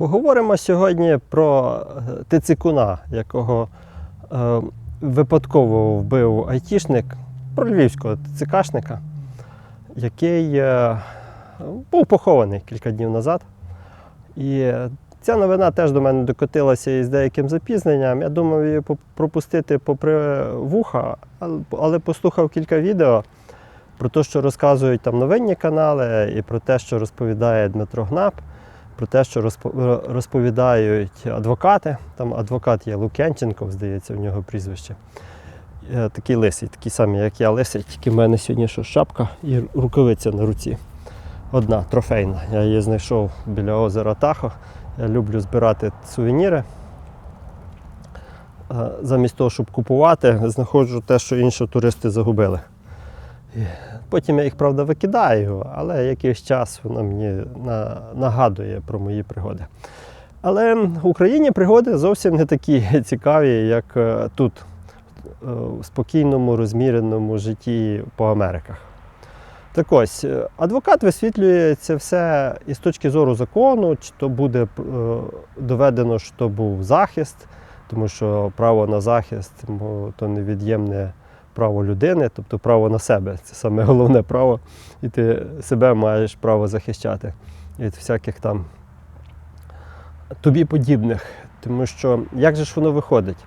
Поговоримо сьогодні про е, Тицикуна, якого е, випадково вбив айтішник, про львівського ТЦКшника, який е, був похований кілька днів назад. І ця новина теж до мене докотилася із деяким запізненням. Я думав її пропустити попри вуха, але послухав кілька відео про те, що розказують там новинні канали, і про те, що розповідає Дмитро Гнап, про те, що розповідають адвокати. Там адвокат є Лук'янченков, здається, в нього прізвище. Е, Такий лисий, такий самий, як я, лисий, тільки в мене сьогодні що шапка і рукавиця на руці. Одна трофейна. Я її знайшов біля озера Тахо. Я люблю збирати сувеніри. Е, Замість того, щоб купувати, знаходжу те, що інші туристи загубили. Потім я їх, правда, викидаю, але якийсь час воно мені на- нагадує про мої пригоди. Але в Україні пригоди зовсім не такі цікаві, як е, тут, е, в спокійному, розміреному житті по Америках. Так ось, е, адвокат висвітлює це все із точки зору закону, чи то буде доведено, що то був захист, тому що право на захист то невід'ємне право людини, тобто право на себе. Це саме головне право, і ти себе маєш право захищати від всяких там тобі подібних. Тому що як же ж воно виходить?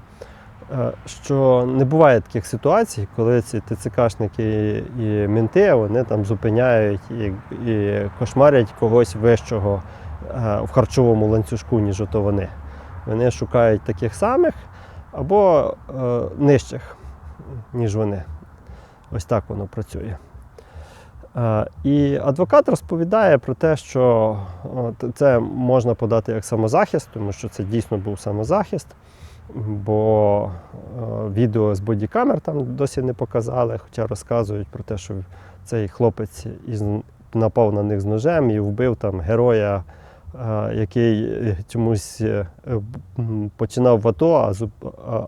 Е, Що не буває таких ситуацій, коли ці ТЦКшники і мінти вони там зупиняють і, і кошмарять когось вищого е, в харчовому ланцюжку, ніж ото вони. Вони шукають таких самих або е, нижчих, ніж вони. Ось так воно працює. Е, І адвокат розповідає про те, що це можна подати як самозахист, тому що це дійсно був самозахист, бо відео з бодікамер там досі не показали, хоча розказують про те, що цей хлопець напав на них з ножем і вбив там героя, який е, чомусь е, починав в АТО,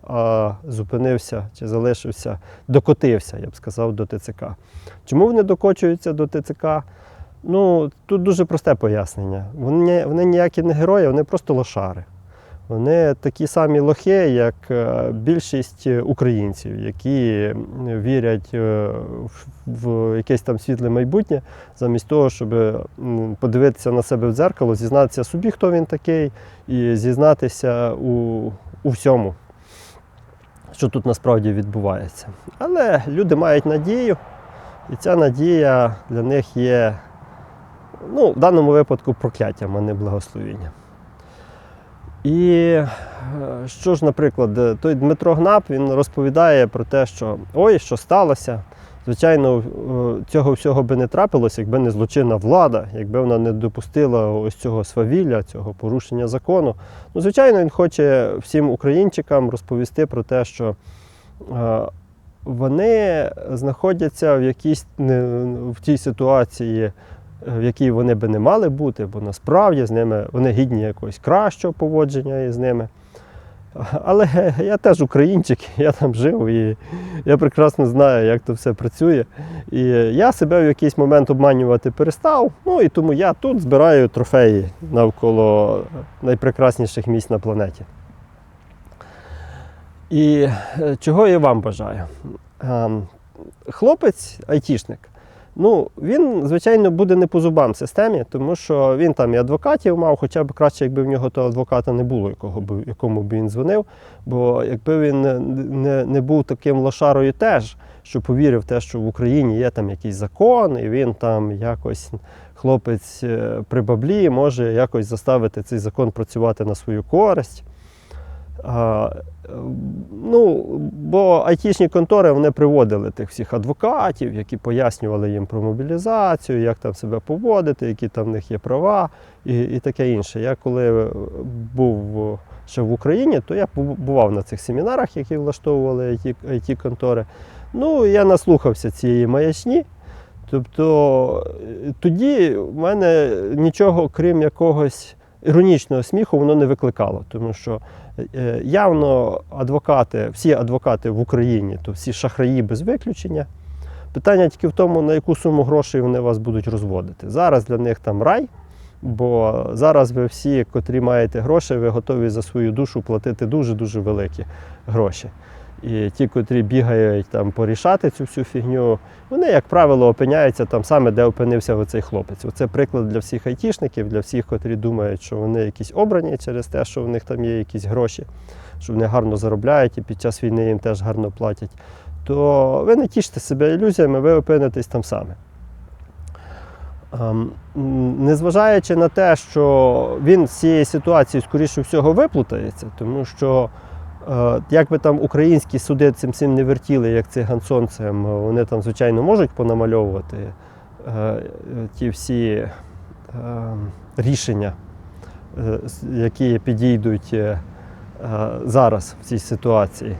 а зупинився чи залишився, докотився, я б сказав, до ТЦК. Чому вони докочуються до ТЦК? Ну, тут дуже просте пояснення. Вони, вони ніякі не герої, вони просто лошари. Вони такі самі лохи, як е, більшість українців, які вірять е, в якесь там світле майбутнє, замість того, щоб подивитися на себе в дзеркало, зізнатися собі, хто він такий, і зізнатися у, у всьому, що тут насправді відбувається. Але люди мають надію, і ця надія для них є, ну, в даному випадку, прокляттям, а не благословенням. І е, що ж, наприклад, е, той Дмитро Гнап він розповідає про те, що ой, що сталося. Звичайно, е, цього всього би не трапилося, якби не злочинна влада, якби вона не допустила ось цього свавілля, цього порушення закону. Ну, звичайно, він хоче всім українчикам розповісти про те, що вони знаходяться в якійсь в тій ситуації, в якій вони би не мали бути, бо насправді з ними вони гідні якогось кращого поводження із ними. Але я теж українчик, я там жив і я прекрасно знаю, як то все працює. І я себе в якийсь момент обманювати перестав. Ну і тому я тут збираю трофеї навколо найпрекрасніших місць на планеті. І е, чого я вам бажаю? Ем, Хлопець, айтішник, ну, він, звичайно, буде не по зубам системі, тому що він там і адвокатів мав, хоча б краще, якби в нього того адвоката не було, якого б, якому б він дзвонив. Бо якби він не, не, не був таким лошарою теж, що повірив те, що в Україні є там якийсь закон, і він там якось хлопець е, при баблі може якось заставити цей закон працювати на свою користь. Ну, бо айтішні контори вони приводили тих всіх адвокатів, які пояснювали їм про мобілізацію, як там себе поводити, які там в них є права і, і таке інше. Я коли був ще в Україні, то я бував на цих семінарах, які влаштовували it контори Ну, я наслухався цієї маячні. Тобто тоді в мене нічого, крім якогось іронічного сміху, воно не викликало. Тому що е, явно адвокати, всі адвокати в Україні, то всі шахраї без виключення. Питання тільки в тому, на яку суму грошей вони вас будуть розводити. Зараз для них там рай, Бо зараз ви всі, котрі маєте гроші, ви готові за свою душу платити дуже-дуже великі гроші. І ті, котрі бігають там порішати цю всю фігню, вони, як правило, опиняються там саме, де опинився оцей хлопець. Оце приклад для всіх айтішників, для всіх, котрі думають, що вони якісь обрані через те, що в них там є якісь гроші, що вони гарно заробляють і під час війни їм теж гарно платять. То ви не тіште себе ілюзіями, ви опинитесь там саме. Ем, Незважаючи на те, що він з цієї ситуації, скоріше всього, виплутається, тому що як би там українські суди цим всім не вертіли, як циган сонцем, вони там, звичайно, можуть понамальовувати е, ті всі е, рішення, е, які підійдуть е, е, зараз в цій ситуації.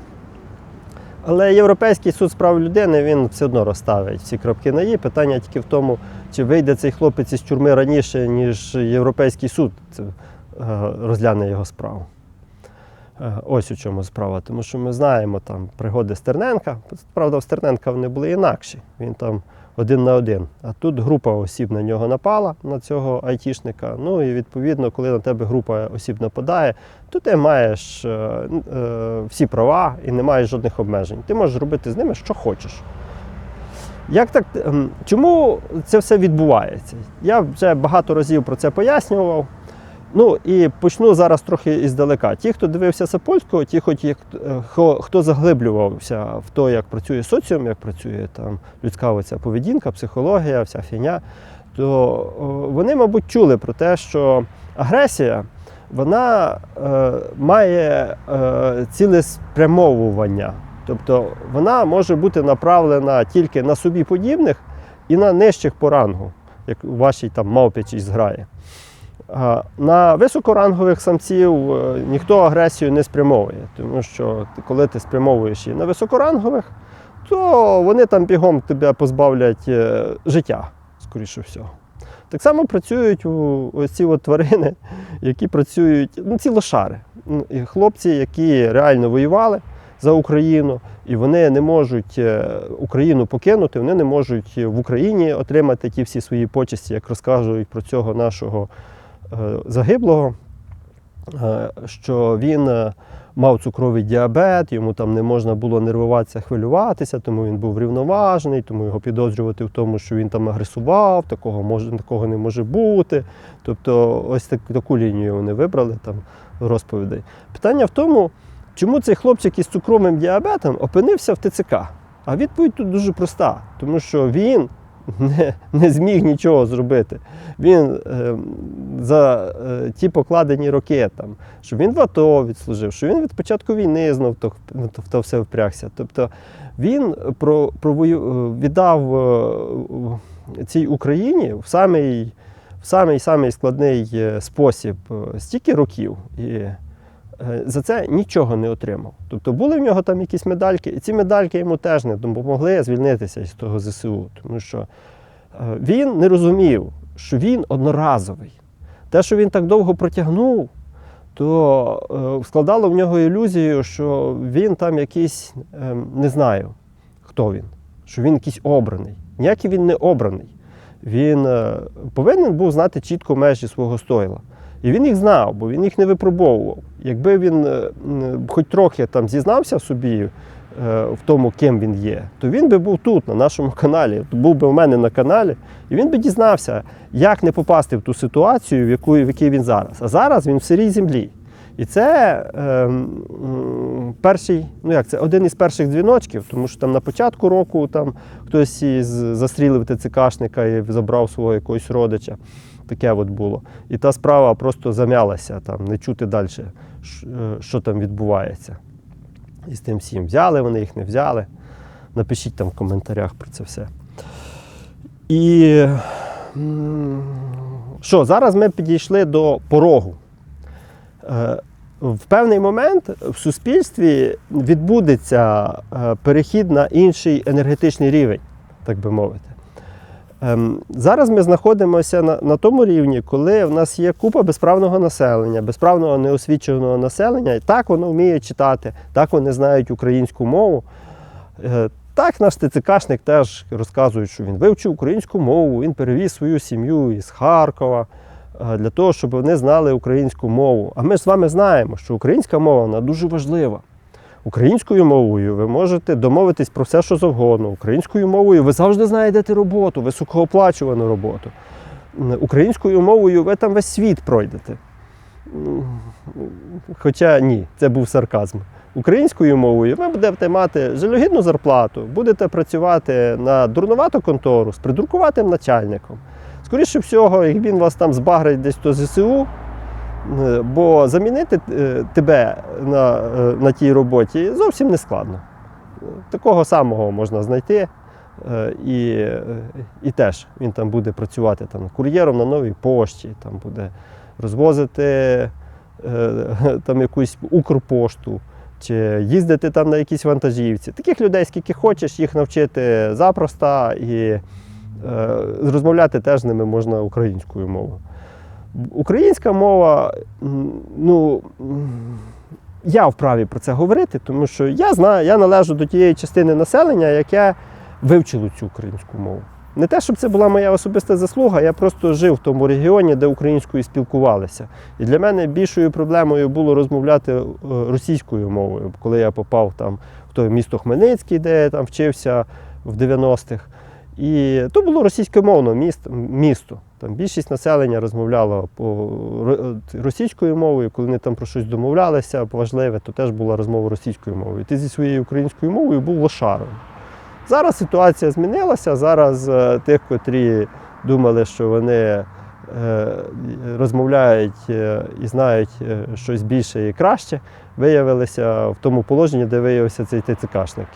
Але Європейський суд з прав людини він все одно розставить всі крапки на «і». Питання тільки в тому, чи вийде цей хлопець із тюрми раніше, ніж Європейський суд е, розгляне його справу. Е, Ось у чому справа. Тому що ми знаємо там пригоди Стерненка. Правда, в Стерненка вони були інакші. Він там один на один. А тут група осіб на нього напала, на цього айтішника. Ну і відповідно, коли на тебе група осіб нападає, то ти маєш е, е, всі права і не маєш жодних обмежень. Ти можеш робити з ними, що хочеш. Як так, ем, чому це все відбувається? Я вже багато разів про це пояснював. Ну і почну зараз трохи іздалека. Ті, хто дивився Сапольського, ті, хоч е, хто, хто заглиблювався в те, як працює соціум, як працює там людська оця поведінка, психологія, вся фігня, то вони, мабуть, чули про те, що агресія вона е, має е, цілеспрямовування. Тобто вона може бути направлена тільки на собі подібних і на нижчих по рангу, як у вашій там мавпячій зграї. На високорангових самців е, ніхто агресію не спрямовує, тому що коли ти спрямовуєш її на високорангових, то вони там бігом тебе позбавлять е, життя, скоріше всього. Так само працюють у- ось ці от тварини, які працюють, ну ці лошари. Ну, Хлопці, які реально воювали за Україну, і вони не можуть е, Україну покинути, вони не можуть в Україні отримати ті всі свої почесті, як розказують про цього нашого загиблого, е, що він е, мав цукровий діабет, йому там не можна було нервуватися, хвилюватися, тому він був рівноважений, тому його підозрювати в тому, що він там агресував, такого може, такого не може бути. Тобто, ось так, таку лінію вони вибрали там розповідей. Питання в тому, чому цей хлопчик із цукровим діабетом опинився в ТЦК? А відповідь тут дуже проста, тому що він не, не зміг нічого зробити. Він е, за е, ті покладені роки, там, що він в АТО відслужив, що він від початку війни знов то, то, все впрягся. Тобто він про, провою, е, віддав е, цій Україні в самий, в самий, самий складний е, спосіб е, стільки років. І за це нічого не отримав. Тобто були в нього там якісь медальки, і ці медальки йому теж не допомогли звільнитися з того ЗСУ, тому що е, він не розумів, що він одноразовий. Те, що він так довго протягнув, то е, складало в нього ілюзію, що він там якийсь, е, не знаю, хто він, що він якийсь обраний. Ніякий він не обраний. Він е, повинен був знати чітко межі свого стойла. І він їх знав, бо він їх не випробовував. Якби він е, хоч трохи там зізнався в собі е, в тому, ким він є, то він би був тут, на нашому каналі, був би у мене на каналі, і він би дізнався, як не попасти в ту ситуацію, в, яку, в якій він зараз. А зараз він в сирій землі. І це е, перший, ну як це, один із перших дзвіночків, тому що там на початку року там хтось із застрілив ТЦКшника і забрав свого якогось родича. Таке от було. І та справа просто зам'ялася, там, не чути далі, е, що там відбувається. І з тим всім. Взяли вони їх, не взяли. Напишіть там в коментарях про це все. І що, зараз ми підійшли до порогу. Е, В певний момент в суспільстві відбудеться е, перехід на інший енергетичний рівень, так би мовити. Ем, Зараз ми знаходимося на, на тому рівні, коли в нас є купа безправного населення, безправного неосвіченого населення. І так воно вміє читати, так вони знають українську мову. Е, Так, наш ТЦКшник теж розказує, що він вивчив українську мову, він перевіз свою сім'ю із Харкова е, для того, щоб вони знали українську мову. А ми ж з вами знаємо, що українська мова вона дуже важлива. Українською мовою ви можете домовитись про все, що завгодно. Українською мовою ви завжди знайдете роботу, високооплачувану роботу. Українською мовою ви там весь світ пройдете. Хоча ні, це був сарказм. Українською мовою ви будете мати жалюгідну зарплату, будете працювати на дурнувату контору з придуркуватим начальником. Скоріше всього, як він вас там збагрить десь до ЗСУ, бо замінити е, тебе на, е, на тій роботі зовсім не складно. Такого самого можна знайти. е, І, е, і теж він там буде працювати там, кур'єром на новій пошті, там буде розвозити е, там якусь Укрпошту, чи їздити там на якійсь вантажівці. Таких людей, скільки хочеш, їх навчити запросто і е, розмовляти теж з ними можна українською мовою. Українська мова, ну. Я вправі про це говорити, тому що я знаю, я належу до тієї частини населення, яке вивчило цю українську мову. Не те, щоб це була моя особиста заслуга, я просто жив в тому регіоні, де українською спілкувалися. І для мене більшою проблемою було розмовляти е, російською мовою, коли я попав там в те місто Хмельницький, де я там вчився в 90-х. І то було російськомовне місто. місто. Там більшість населення розмовляло по російською мовою, коли вони там про щось домовлялися важливе, то теж була розмова російською мовою. Ти зі своєю українською мовою був лошаром. Зараз ситуація змінилася. Зараз е, тих, котрі думали, що вони е, розмовляють е, і знають е, щось більше і краще, виявилися в тому положенні, де виявився цей ТЦКшник.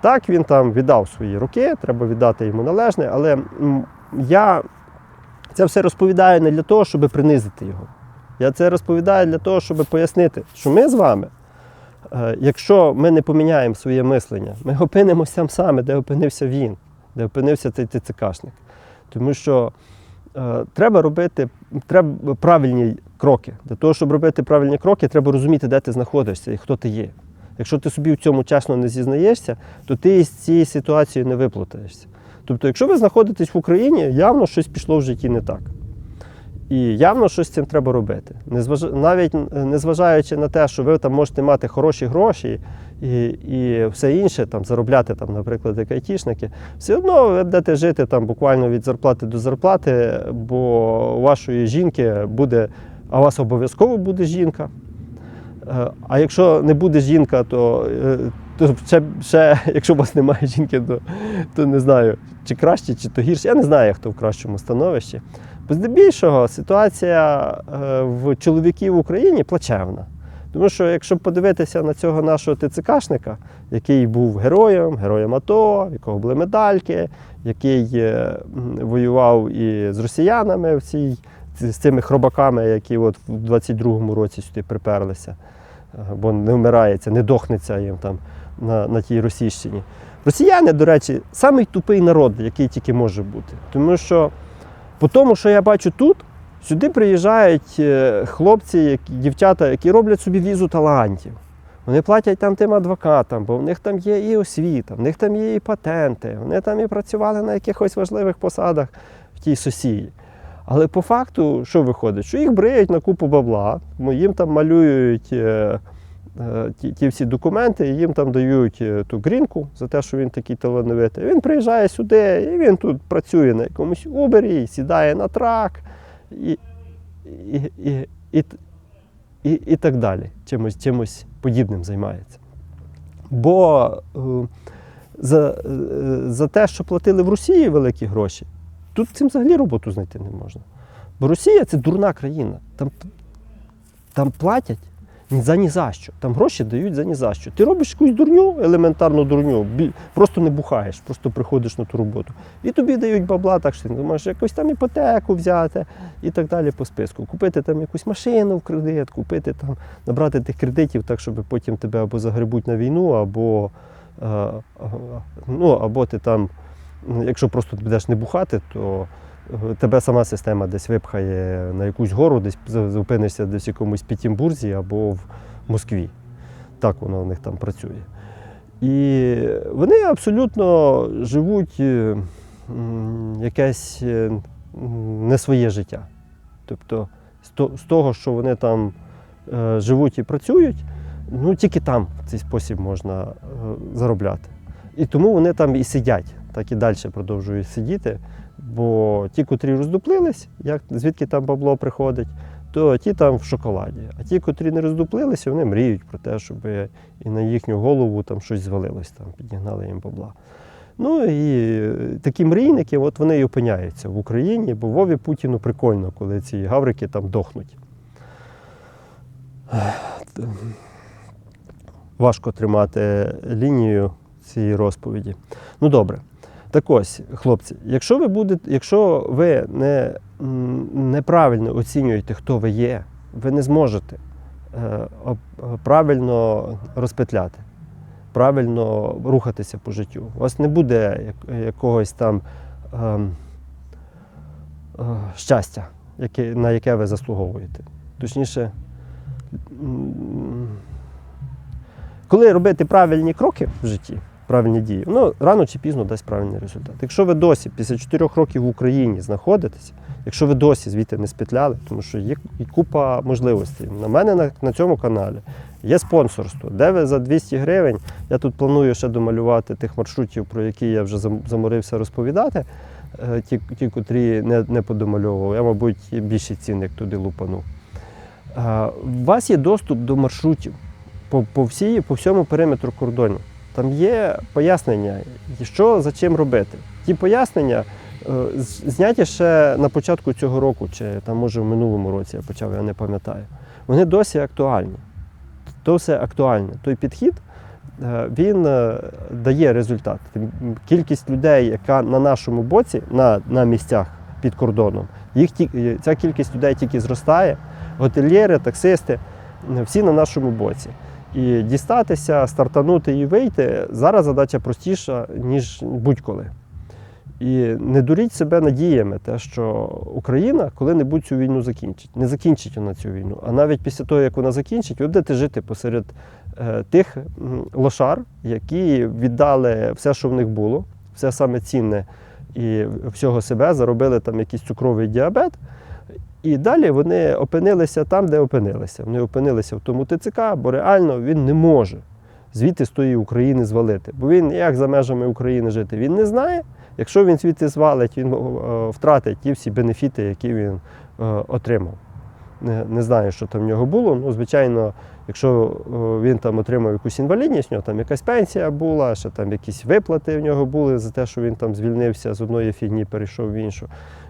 Так, він там віддав свої руки, треба віддати йому належне, але я це все розповідаю не для того, щоб принизити його. Я це розповідаю для того, щоб пояснити, що ми з вами, е, якщо ми не поміняємо своє мислення, ми опинимося саме, де опинився він, де опинився цей ТЦКшник. Тому що е, треба робити треба правильні кроки. Для того, щоб робити правильні кроки, треба розуміти, де ти знаходишся і хто ти є. Якщо ти собі в цьому чесно не зізнаєшся, то ти із цієї ситуації не виплутаєшся. Тобто, якщо ви знаходитесь в Україні, явно щось пішло в житті не так. І явно щось з цим треба робити. Незваж... Навіть е, незважаючи на те, що ви там можете мати хороші гроші і, і все інше, там, заробляти, там, наприклад, як айтішники, все одно ви будете жити там, буквально від зарплати до зарплати, бо у вашої жінки буде, а у вас обов'язково буде жінка. Е, А якщо не буде жінка, то, е, то ще, ще, якщо у вас немає жінки, то, то не знаю, чи краще, чи то гірше. Я не знаю, хто в кращому становищі. Бо здебільшого ситуація е, в чоловіків в Україні плачевна. Тому що якщо подивитися на цього нашого ТЦКшника, який був героєм, героєм АТО, в якого були медальки, який воював і з росіянами в цій, з цими хробаками, які от в 22-му році сюди приперлися, е, бо не вмирається, не дохнеться їм там на, на тій Російщині. Росіяни, до речі, самий тупий народ, який тільки може бути. Тому що по тому, що я бачу тут, сюди приїжджають е, хлопці, дівчата, які роблять собі візу талантів. Вони платять там тим адвокатам, бо в них там є і освіта, в них там є і патенти, вони там і працювали на якихось важливих посадах в тій сосії. Але по факту, що виходить? Що їх бриють на купу бабла, їм там малюють е, е, ті, ті всі документи, їм там дають е, ту грінку за те, що він такий талановитий. Він приїжджає сюди, і він тут працює на якомусь убері, сідає на трак і, і, і, і, і, і так далі. Чимось, чимось подібним займається. Бо за, за те, що платили в Росії великі гроші, тут цим взагалі роботу знайти не можна. Бо Росія це дурна країна. Там, там платять за ні за що. Там гроші дають за ні за що. Ти робиш якусь дурню, елементарну дурню, просто не бухаєш, просто приходиш на ту роботу. І тобі дають бабла, так що ти можеш якусь там іпотеку взяти і так далі по списку. Купити там якусь машину в кредит, купити там, набрати тих кредитів так, щоб потім тебе або загребуть на війну, або, е, е, ну, або ти там, якщо просто будеш не бухати, то е, тебе сама система десь випхає на якусь гору, десь зупинишся десь в якомусь Пітімбурзі або в Москві. Так воно в них там працює. І вони абсолютно живуть е, якесь е, не своє життя. Тобто з того, що вони там живуть і працюють, ну тільки там в цей спосіб можна заробляти. І тому вони там і сидять, так і далі продовжують сидіти. Бо ті, котрі роздуплились, як, звідки там бабло приходить, то ті там в шоколаді. А ті, котрі не роздуплилися, вони мріють про те, щоб і на їхню голову там щось звалилось, там, підігнали їм бабла. Ну і е, такі мрійники, от вони і опиняються в Україні, бо Вові Путіну прикольно, коли ці гаврики там дохнуть. Важко тримати лінію цієї розповіді. Ну добре. Так ось, хлопці, якщо ви будете, якщо ви не, неправильно оцінюєте, хто ви є, ви не зможете е, е, правильно розпетляти, правильно рухатися по життю. У вас не буде якогось там ем, е, щастя, на яке ви заслуговуєте. Точніше, коли робити правильні кроки в житті, правильні дії, воно рано чи пізно дасть правильний результат. Якщо ви досі після 4 років в Україні знаходитесь, якщо ви досі звідти не спетляли, тому що є купа можливостей. На мене на, на цьому каналі є спонсорство, де ви за 200 гривень, я тут планую ще домалювати тих маршрутів, про які я вже заморився розповідати. е, Ті, ті котрі не, не подомальовував, я, мабуть, більший цінник туди лупану. Е, У вас є доступ до маршрутів по, по, всій, по всьому периметру кордону. Там є пояснення, що за чим робити. Ті пояснення е, зняті ще на початку цього року, чи там може в минулому році я почав, я не пам'ятаю. Вони досі актуальні. То все актуальне. Той підхід е, він е, дає результат. Кількість людей, яка на нашому боці, на, на місцях під кордоном, їх ця кількість людей тільки зростає. Готельєри, таксисти, всі на нашому боці. І дістатися, стартанути і вийти зараз задача простіша, ніж будь-коли. І не дуріть себе надіями, те, що Україна коли-небудь цю війну закінчить. Не закінчить вона цю війну. А навіть після того, як вона закінчить, ви будете жити посеред е, тих лошар, які віддали все, що в них було, все саме цінне і всього себе, заробили там якийсь цукровий діабет. І далі вони опинилися там, де опинилися. Вони опинилися в тому ТЦК, бо реально він не може звідти з тої України звалити. Бо він як за межами України жити, він не знає. Якщо він звідти звалить, він втратить ті всі бенефіти, які він е, отримав. Не, не знаю, що там в нього було. Ну, звичайно, якщо він там отримав якусь інвалідність, в нього там якась пенсія була, ще там якісь виплати в нього були за те, що він там звільнився з одної фігні, перейшов в іншу.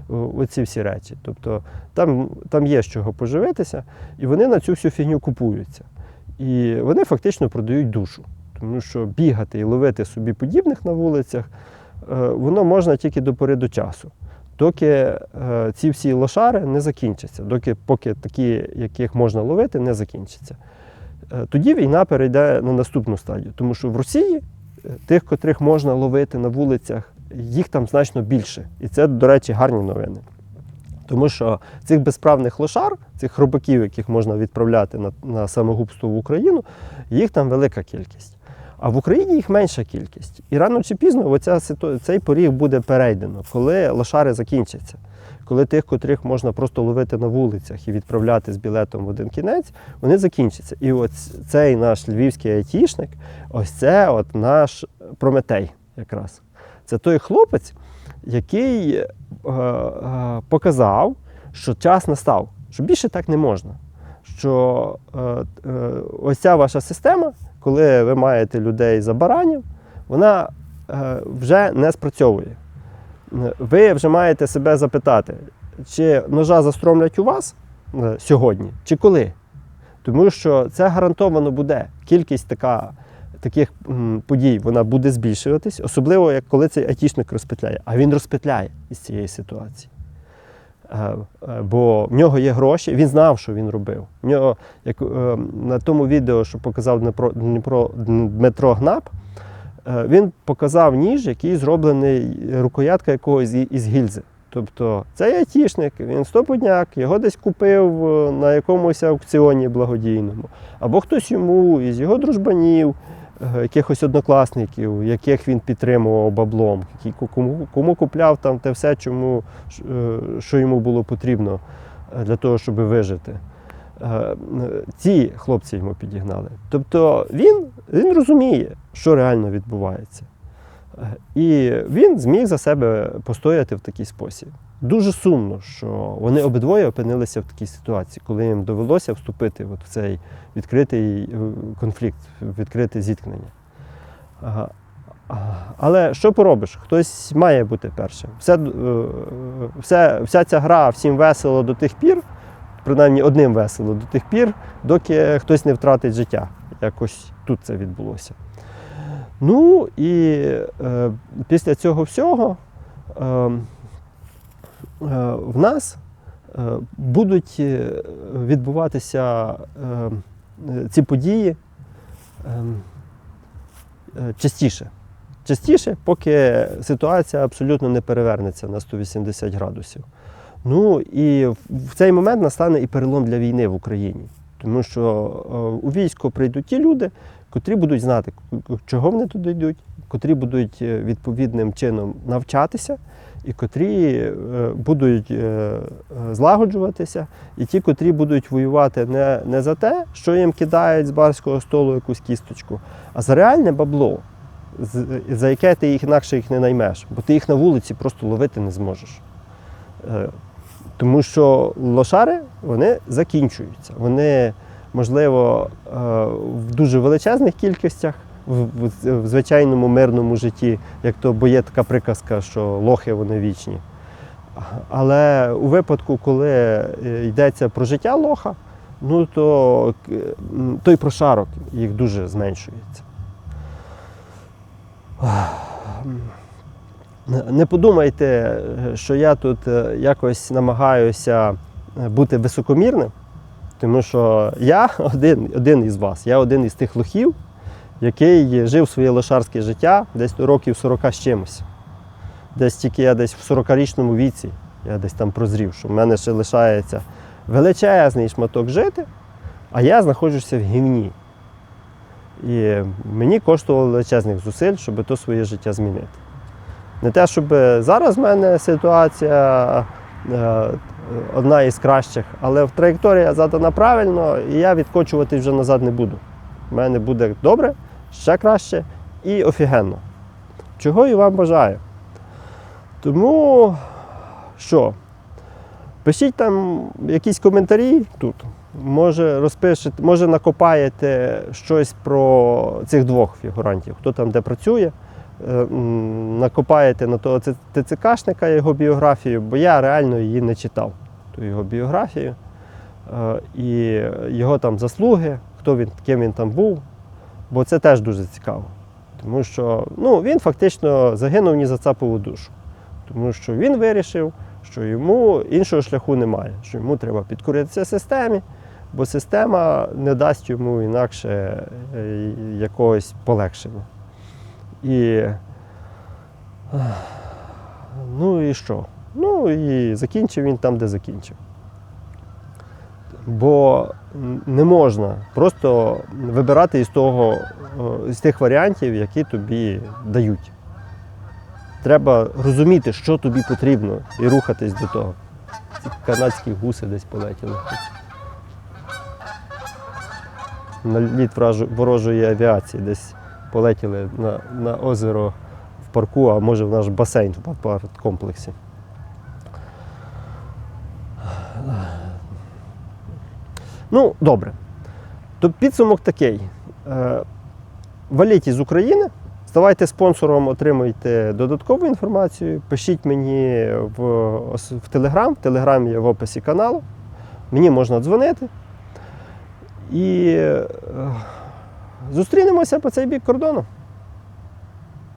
Оці всі речі. Тобто там, там є з чого поживитися, і вони на цю всю фігню купуються. І вони фактично продають душу. Тому що бігати і ловити собі подібних на вулицях, е, воно можна тільки до пори до часу. Доки е, ці всі лошари не закінчаться, доки поки такі, яких можна ловити, не закінчаться. Е, Тоді війна перейде на наступну стадію. Тому що в Росії тих, котрих можна ловити на вулицях, їх там значно більше. І це, до речі, гарні новини. Тому що цих безправних лошар, цих хробаків, яких можна відправляти на, на самогубство в Україну, їх там велика кількість. А в Україні їх менша кількість. І рано чи пізно оця, цей поріг буде перейдено, коли лошари закінчаться. Коли тих, котрих можна просто ловити на вулицях і відправляти з білетом в один кінець, вони закінчаться. І от цей наш львівський айтішник, ось це от наш Прометей якраз. Це той хлопець, який е, е, показав, що час настав, що більше так не можна. Що е, е, ось ця ваша система, коли ви маєте людей за баранів, вона вже не спрацьовує. Ви вже маєте себе запитати, чи ножа застромлять у вас сьогодні, чи коли. Тому що це гарантовано буде. Кількість така, таких подій вона буде збільшуватись, особливо як коли цей айтішник розпетляє. А він розпетляє із цієї ситуації. Е, е, Бо в нього є гроші, він знав, що він робив. В нього, як е, на тому відео, що показав Дніпро, Дніпро, Дмитро Гнап, він показав ніж, який зроблений рукоятка якогось із гільзи. Тобто цей айтішник, він стопудняк, його десь купив на якомусь аукціоні благодійному. Або хтось йому із його дружбанів, якихось однокласників, яких він підтримував баблом, кому, кому купляв там те все, чому, е, що йому було потрібно е, для того, щоб вижити. Е, Ці хлопці йому підігнали. Тобто він, він розуміє, що реально відбувається. Е, І він зміг за себе постояти в такий спосіб. Дуже сумно, що вони обидвоє опинилися в такій ситуації, коли їм довелося вступити от в цей відкритий е, конфлікт, відкрите зіткнення. Але що поробиш? Хтось має бути першим. Все, е, все, вся ця гра всім весело до тих пір, принаймні одним весело до тих пір, доки хтось не втратить життя. Якось тут це відбулося. Ну і е, після цього всього е, в нас е, будуть е, відбуватися е, е, ці події е, е, частіше. Частіше, поки ситуація абсолютно не перевернеться на 180 градусів. Ну і в- цей момент настане і перелом для війни в Україні. Тому що е, у військо прийдуть ті люди, котрі будуть знати, чого вони туди йдуть, котрі будуть е, відповідним чином навчатися, і котрі е, будуть е, е, злагоджуватися, і ті, котрі будуть воювати не, не за те, що їм кидають з барського столу якусь кісточку, а за реальне бабло, за яке ти їх інакше їх не наймеш, бо ти їх на вулиці просто ловити не зможеш. Тому що лошари вони закінчуються. Вони, можливо, в дуже величезних кількостях, в, звичайному мирному житті, як то бо є така приказка, що лохи вони вічні. Але у випадку, коли е, йдеться про життя лоха, ну то м, той прошарок їх дуже зменшується. Не подумайте, е, що я тут е, якось намагаюся е, бути високомірним, тому що я один, один із вас, я один із тих лохів, який жив своє лошарське життя десь років 40 з чимось. Десь тільки я десь в 40-річному віці, я десь там прозрів, що в мене ще лишається величезний шматок жити, а я знаходжуся в гівні. І мені коштувало величезних зусиль, щоб то своє життя змінити. Не те, щоб зараз в мене ситуація е, одна із кращих, але траєкторія задана правильно, і я відкочувати вже назад не буду. У мене буде добре, ще краще і офігенно. Чого і вам бажаю. Тому що? Пишіть там якісь коментарі тут. Може розпишете, може накопаєте щось про цих двох фігурантів, хто там де працює. Е, накопаєте на того ТЦКшника його біографію, бо я реально її не читав, ту його біографію. Е, І його там заслуги, хто він, ким він там був, бо це теж дуже цікаво. Тому що ну, він фактично загинув ні за цапову душу. Тому що він вирішив, що йому іншого шляху немає, що йому треба підкоритися системі, бо система не дасть йому інакше е, якогось полегшення. І. Ну і що? Ну і закінчив він там, де закінчив. Бо не можна просто вибирати із того, е, з тих варіантів, які тобі дають. Треба розуміти, що тобі потрібно, і рухатись до того. Ці канадські гуси десь полетіли. На літ ворожої авіації десь полетіли на, на озеро в парку, а може в наш басейн в апарт-комплексі. Ну, добре. То підсумок такий. Е, Валіть із України, ставайте спонсором, отримуйте додаткову інформацію. Пишіть мені в, в Телеграм. Телеграм є в описі каналу. Мені можна дзвонити. І е, зустрінемося по цей бік кордону.